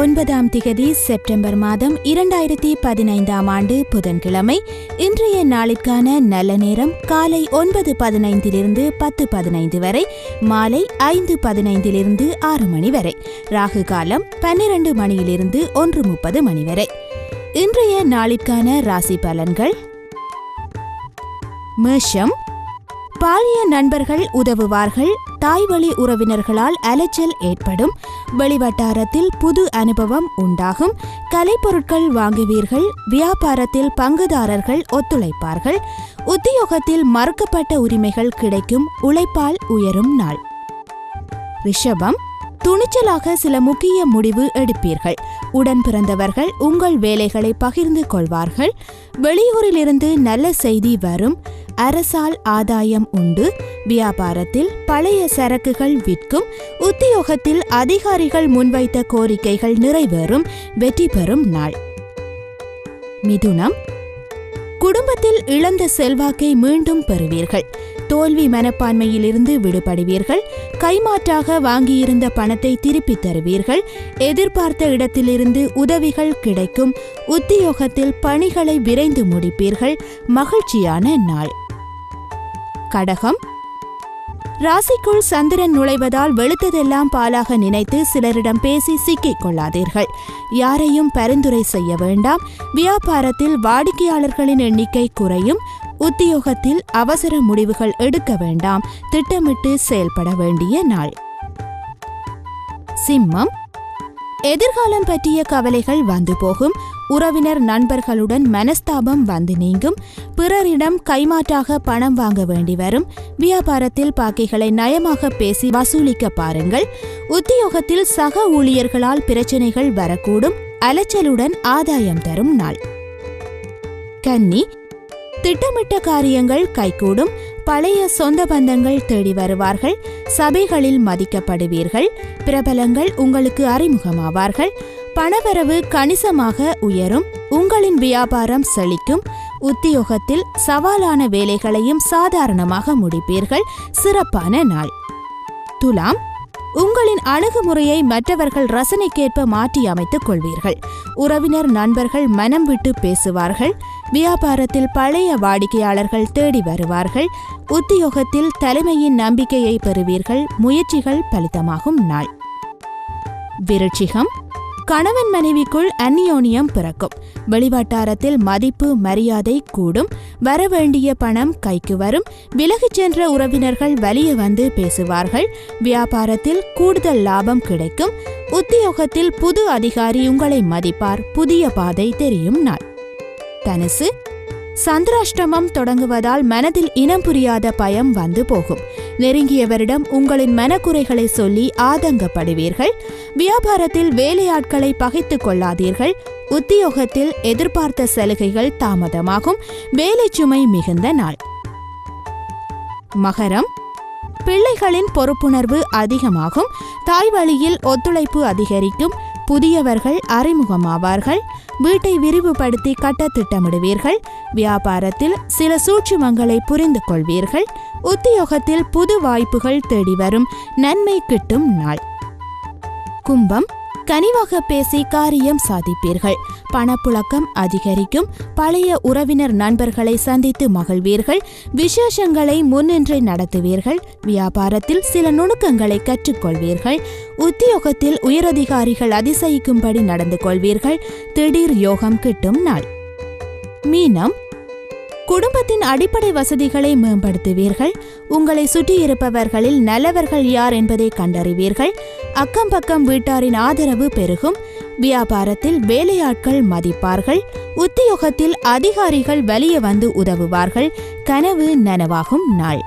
ஒன்பதாம் திகதி செப்டம்பர் மாதம் இரண்டாயிரத்தி பதினைந்தாம் ஆண்டு புதன்கிழமை. இன்றைய நாளிற்கான நல்ல நேரம் காலை ஒன்பது பதினைந்திலிருந்து பத்து பதினைந்து வரை மாலை ஐந்து பதினைந்திலிருந்து ஆறு மணி வரை ராகு காலம் பன்னிரண்டு மணியிலிருந்து ஒன்று முப்பது மணி வரை. இன்றைய நாளிற்கான ராசி பலன்கள். மேஷம் பாலிய நண்பர்கள் உதவுவார்கள் தாய்வழி உறவினர்களால் அலைச்சல் ஏற்படும் வெளிவட்டாரத்தில் புது அனுபவம் உண்டாகும் கலைப்பொருட்கள் வாங்குவீர்கள் வியாபாரத்தில் பங்குதாரர்கள் ஒத்துழைப்பார்கள் உத்தியோகத்தில் மறுக்கப்பட்ட உரிமைகள் கிடைக்கும் உழைப்பால் உயரும் நாள். ரிஷபம் துணிச்சலாக சில முக்கிய முடிவு எடுப்பீர்கள் உடன் பிறந்தவர்கள் உங்கள் வேலைகளை பகிர்ந்து கொள்வார்கள் வெளியூரிலிருந்து நல்ல செய்தி வரும் அரசால் ஆதாயம் உண்டு. வியாபாரத்தில் பழைய சரக்குகள் விற்கும். உத்தியோகத்தில் அதிகாரிகள் முன்வைத்த கோரிக்கைகள் நிறைவேறும். வெற்றி பெறும் நாள். மிதுனம். குடும்பத்தில் இழந்த செல்வாக்கை மீண்டும் பெறுவீர்கள். தோல்வி மனப்பான்மையிலிருந்து விடுபடுவீர்கள். கைமாற்றாக வாங்கியிருந்த பணத்தை திருப்பித் தருவீர்கள். எதிர்பார்த்த இடத்திலிருந்து உதவிகள் கிடைக்கும். உத்தியோகத்தில் பணிகளை விரைந்து முடிப்பீர்கள். மகிழ்ச்சியான நாள். கடகம். ராசிக்குள் சந்திரன் நுழைவதால் வெளுத்ததெல்லாம் பாலாக நினைத்து சிலரிடம் பேசி சிக்கிக் கொள்ளாதீர்கள். யாரையும் பரிந்துரை செய்ய வேண்டாம். வியாபாரத்தில் வாடிக்கையாளர்களின் எண்ணிக்கை குறையும். உத்தியோகத்தில் அவசர முடிவுகள் எடுக்க வேண்டாம். திட்டமிட்டு செயல்பட வேண்டிய நாள். சிம்மம். எதிர்காலம் பற்றிய கவலைகள் வந்து போகும். உறவினர் நண்பர்களுடன் மனஸ்தாபம் வந்து நீங்கும். பிறரிடம் கைமாற்றாக பணம் வாங்க வேண்டி வரும். வியாபாரத்தில் பாக்கிகளை நயமாக பேசி வசூலிக்க பாருங்கள். உத்தியோகத்தில் சக ஊழியர்களால் பிரச்சனைகள் வரக்கூடும். அலைச்சலுடன் ஆதாயம் தரும் நாள். கன்னி திட்டமிட்ட காரியங்கள் கைகூடும். பழைய சொந்த பந்தங்கள் தேடி வருவார்கள். சபைகளில் மதிக்கப்படுவீர்கள். பிரபலங்கள் உங்களுக்கு அறிமுகமாவார்கள். பணவரவு கணிசமாக உயரும் உங்களின் வியாபாரம் செழிக்கும் உத்தியோகத்தில் சவாலான வேலைகளையும் சாதாரணமாக முடிப்பீர்கள். சிறப்பான நாள். துலாம் உங்களின் அணுகுமுறையை மற்றவர்கள் ரசனைக்கேற்ப மாற்றி அமைத்துக் கொள்வீர்கள். உறவினர் நண்பர்கள் மனம் விட்டு பேசுவார்கள். வியாபாரத்தில் பழைய வாடிக்கையாளர்கள் தேடி வருவார்கள். உத்தியோகத்தில் தலைமையின் நம்பிக்கையை பெறுவீர்கள். முயற்சிகள் பலிதமாகும் நாள். விருட்சிகம் கணவன் மனைவிக்குள் அந்நியோனியம் பிறக்கும். வெளிவட்டாரத்தில் மதிப்பு மரியாதை கூடும். வரவேண்டிய பணம் கைக்கு வரும். விலகிச் சென்ற உறவினர்கள் வலிய வந்து பேசுவார்கள். வியாபாரத்தில் கூடுதல் லாபம் கிடைக்கும். உத்தியோகத்தில் புது அதிகாரி உங்களை மதிப்பார். புதிய பாதை தெரியும் நாள். தனுசு சந்திராஷ்டமம் தொடங்குவதால் மனதில் இனம் புரியாத பயம் வந்து போகும். நெருங்கியவரிடம் உங்களின் மனக்குறைகளை சொல்லி ஆதங்கப்படுவீர்கள். வியாபாரத்தில் வேலையாட்களை பகைத்துக் கொள்ளாதீர்கள். உத்தியோகத்தில் எதிர்பார்த்த சலுகைகள் தாமதமாகும். வேலை சுமை மிகுந்த நாள். மகரம். பிள்ளைகளின் பொறுப்புணர்வு அதிகமாகும். தாய் வழியில் ஒத்துழைப்பு அதிகரிக்கும். புதியவர்கள் அறிமுகமாவார்கள். வீட்டை விரிவுபடுத்தி கட்ட திட்டமிடுவீர்கள் வியாபாரத்தில் சில சூட்சுமங்களை புரிந்து கொள்வீர்கள் உத்தியோகத்தில் புது வாய்ப்புகள் தேடி வரும் நன்மை கிட்டும் நாள். கும்பம் கனிவாக பேசி காரியம் சாதிப்பீர்கள். பணப்புழக்கம் அதிகரிக்கும். பழைய உறவினர் நண்பர்களை சந்தித்து மகிழ்வீர்கள். விசேஷங்களை முன்னின்று நடத்துவீர்கள். வியாபாரத்தில் சில நுணுக்கங்களை கற்றுக்கொள்வீர்கள். உத்தியோகத்தில் உயரதிகாரிகள் அதிசயிக்கும்படி நடந்து கொள்வீர்கள் திடீர் யோகம் கிட்டும் நாள். மீனம் குடும்பத்தின் அடிப்படை வசதிகளை மேம்படுத்துவீர்கள். உங்களை சுற்றியிருப்பவர்களில் நல்லவர்கள் யார் என்பதை கண்டறிவீர்கள். அக்கம் பக்கம் வீட்டாரின் ஆதரவு பெருகும். வியாபாரத்தில் வேலையாட்கள் மதிப்பார்கள். உத்தியோகத்தில் அதிகாரிகள் வெளியே வந்து உதவுவார்கள். கனவு நனவாகும் நாள்.